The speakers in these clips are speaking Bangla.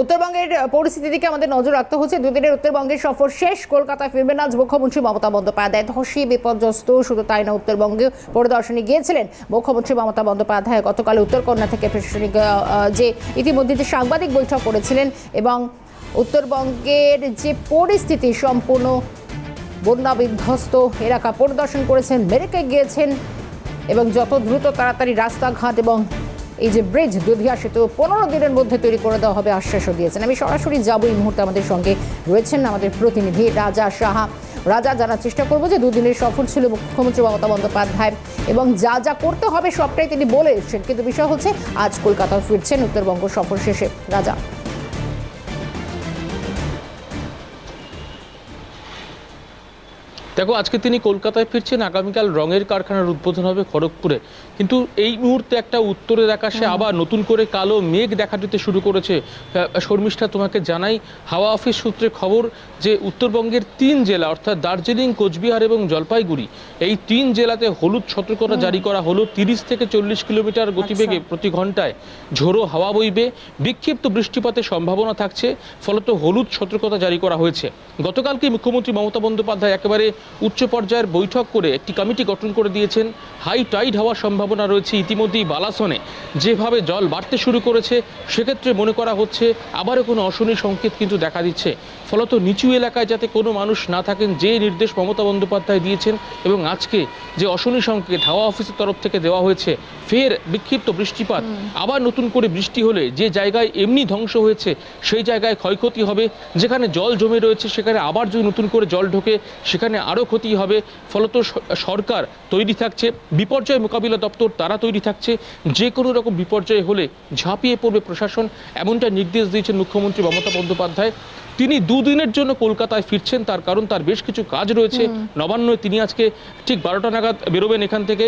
উত্তরবঙ্গের পরিস্থিতির দিকে আমাদের নজর রাখতে হচ্ছে। দুদিনের উত্তরবঙ্গের সফর শেষ। কলকাতায় ফিরবেন আজ মুখ্যমন্ত্রী মমতা বন্দ্যোপাধ্যায়। ধসি, বিপর্যস্ত, শুধু তাই না উত্তরবঙ্গে পরিদর্শনে গিয়েছিলেন মুখ্যমন্ত্রী মমতা বন্দ্যোপাধ্যায়। গতকাল উত্তরকন্যা থেকে প্রশাসনিক যে ইতিমধ্যে যে সাংবাদিক বৈঠক করেছিলেন এবং উত্তরবঙ্গের যে পরিস্থিতি সম্পূর্ণ বন্যা বিধ্বস্ত এলাকা পরিদর্শন করেছেন, মেরেকে গিয়েছেন এবং যত দ্রুত তাড়াতাড়ি রাস্তাঘাট এবং এই যে ব্রিজ দুধিয়া সেতু পনেরো দিনের মধ্যে তৈরি করে দেওয়া হবে আশ্বাসও দিয়েছেন। আমি সরাসরি যাব এই মুহূর্তে আমাদের সঙ্গে রয়েছেন আমাদের প্রতিনিধি রাজা সাহা। রাজা, জানার চেষ্টা করব যে দুদিনের সফর ছিল মুখ্যমন্ত্রী মমতা বন্দ্যোপাধ্যায় এবং যা যা করতে হবে সবটাই তিনি বলে এসেছেন। কিন্তু বিষয় হচ্ছে, আজ কলকাতা ফিরছেন উত্তরবঙ্গ সফর শেষে। রাজা। দেখো আজকে তিনি কলকাতায় ফিরছেন আগামীকাল রঙের কারখানার উদ্বোধন হবে খড়গপুরে। কিন্তু এই মুহূর্তে একটা উত্তরের আকাশে আবার নতুন করে কালো মেঘ দেখা দিতে শুরু করেছে। শর্মিষ্ঠা তোমাকে জানাই হাওয়া অফিস সূত্রে খবর যে উত্তরবঙ্গের তিন জেলা অর্থাৎ দার্জিলিং কোচবিহার এবং জলপাইগুড়ি এই তিন জেলাতে হলুদ সতর্কতা জারি করা হলো। তিরিশ থেকে চল্লিশ কিলোমিটার গতিবেগে প্রতি ঘন্টায় ঝোড়ো হাওয়া বইবে। বিক্ষিপ্ত বৃষ্টিপাতের সম্ভাবনা থাকছে ফলত হলুদ সতর্কতা জারি করা হয়েছে। গতকালকে মুখ্যমন্ত্রী মমতা বন্দ্যোপাধ্যায় একেবারে উচ্চ পর্যায়ের বৈঠক করে একটি কমিটি গঠন করে দিয়েছেন। হাই টাইড হওয়ার সম্ভাবনা রয়েছে ইতিমধ্যেই বালাসনে। যেভাবে জল বাড়তে শুরু করেছে সেক্ষেত্রে মনে করা হচ্ছে আবারও কোনো অশনি সংকেত কিন্তু দেখা দিচ্ছে। ফলত নিচু এলাকায় যাতে কোনো মানুষ না থাকেন যে নির্দেশ মমতা বন্দ্যোপাধ্যায় দিয়েছেন এবং আজকে যে অশনি সংকেত হাওয়া অফিসের তরফ থেকে দেওয়া হয়েছে ফের বিক্ষিপ্ত বৃষ্টিপাত আবার নতুন করে বৃষ্টি হলে যে জায়গায় এমনি ধ্বংস হয়েছে সেই জায়গায় ক্ষয়ক্ষতি হবে। যেখানে জল জমে রয়েছে সেখানে আবার যদি নতুন করে জল ঢোকে সেখানে আরও ক্ষতি হবে। ফলত সরকার তৈরি থাকছে, বিপর্যয় মোকাবিলা দপ্তর তারা তৈরি থাকছে। যে কোনো রকম বিপর্যয় হলে ঝাঁপিয়ে পড়বে প্রশাসন। এমনটা নির্দেশ দিয়েছেন মুখ্যমন্ত্রী মমতা বন্দ্যোপাধ্যায়। তিনি দুদিনের জন্য কলকাতায় ফিরছেন তার কারণ তার বেশ কিছু কাজ রয়েছে। নবান্নয় তিনি আজকে ঠিক বারোটা নাগাদ বেরোবেন এখান থেকে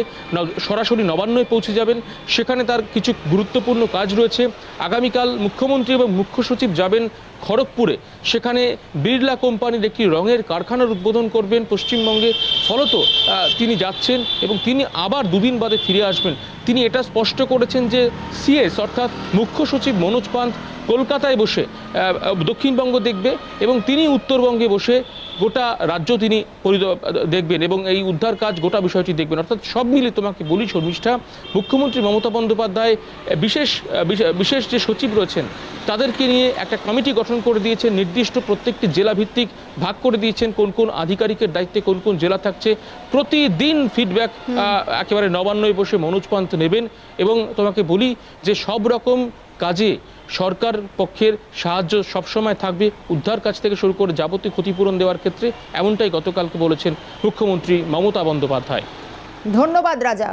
সরাসরি নবান্নয় পৌঁছে যাবেন। সেখানে তার কিছু গুরুত্বপূর্ণ কাজ রয়েছে। আগামীকাল মুখ্যমন্ত্রী এবং মুখ্য সচিব যাবেন খড়গপুরে। সেখানে বিড়লা কোম্পানির একটি রঙের কারখানার উদ্বোধন করবেন পশ্চিমবঙ্গে। ফলত তিনি যাচ্ছেন এবং তিনি আবার দুদিন বাদে ফিরে আসবেন। তিনি এটা স্পষ্ট করেছেন যে সিএস, অর্থাৎ মুখ্য সচিব মনোজ পান্ত কলকাতায় বসে দক্ষিণবঙ্গ দেখবে এবং তিনি উত্তরবঙ্গে বসে গোটা রাজ্য তিনি দেখবেন এবং এই উদ্ধার কাজ গোটা বিষয়টি দেখবেন। অর্থাৎ সব মিলে তোমাকে বলি শর্মিষ্ঠা মুখ্যমন্ত্রী মমতা বন্দ্যোপাধ্যায় বিশেষ বিশেষ যে সচিব রয়েছেন তাদেরকে নিয়ে একটা কমিটি গঠন করে দিয়েছেন। নির্দিষ্ট প্রত্যেকটি জেলা ভিত্তিক ভাগ করে দিয়েছেন কোন কোন আধিকারিকের দায়িত্বে কোন কোন জেলা থাকছে। প্রতিদিন ফিডব্যাক একেবারে নবান্নয় বসে মনোজ পান্ত নেবেন এবং তোমাকে বলি যে সব রকম কাজে সরকার পক্ষের সাহায্য সবসময় থাকবে। উদ্ধার কাজ থেকে শুরু করে যাবতীয় ক্ষতিপূরণ দেওয়ার ক্ষেত্রে এমনটাই গতকালকে বলেছেন মুখ্যমন্ত্রী মমতা বন্দ্যোপাধ্যায়। ধন্যবাদ রাজা।